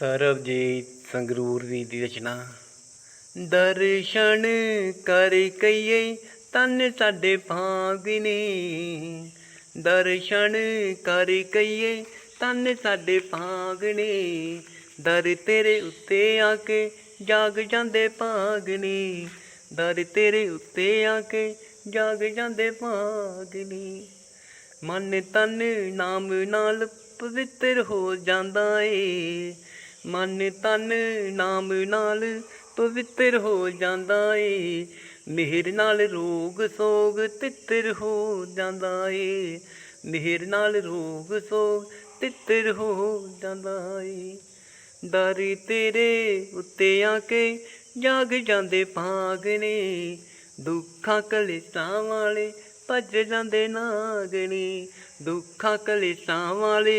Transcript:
ਸਰਬਜੀਤ ਸੰਗਰੂਰ ਦੀ ਦੀ ਰਚਨਾ। ਦਰਸ਼ਨ ਕਰ ਕਈਏ, ਤਨ ਸਾਡੇ ਭਾਗ ਨੇ। ਦਰਸ਼ਨ ਕਰ ਕਈਏ, ਤਨ ਸਾਡੇ ਭਾਗ ਨੇ। ਦਰ ਤੇਰੇ ਉੱਤੇ ਆ ਕੇ ਜਾਗ ਜਾਂਦੇ ਭਾਗ ਨੇ। ਦਰ ਤੇਰੇ ਉੱਤੇ ਆ ਕੇ ਜਾਗ ਜਾਂਦੇ ਭਾਗ ਨੇ। ਮਨ ਤਨ ਨਾਮ ਨਾਲ ਪਵਿੱਤਰ ਹੋ ਜਾਂਦਾ ਏ। ਮਨ ਤਨ ਨਾਮ ਨਾਲ ਪਵਿੱਤਰ ਹੋ ਜਾਂਦਾ ਏ। ਮਿਹਰ ਨਾਲ ਰੋਗ ਸੋਗ ਤਿੱਤਰ ਹੋ ਜਾਂਦਾ ਏ। ਮਿਹਰ ਨਾਲ ਰੋਗ ਸੋਗ ਤਿੱਤਰ ਹੋ ਜਾਂਦਾ ਏ। ਦਰ ਤੇਰੇ ਉੱਤੇ ਆ ਕੇ ਜਾਗ ਜਾਂਦੇ ਭਾਗ ਨੇ। ਦੁੱਖਾਂ ਕਲੇਸ਼ਾਂ ਵਾਲੇ ਭੱਜ ਜਾਂਦੇ ਨਾਗਣੀ ਦੁੱਖਾਂ ਕਲੇਸ਼ਾਂ ਵਾਲੇ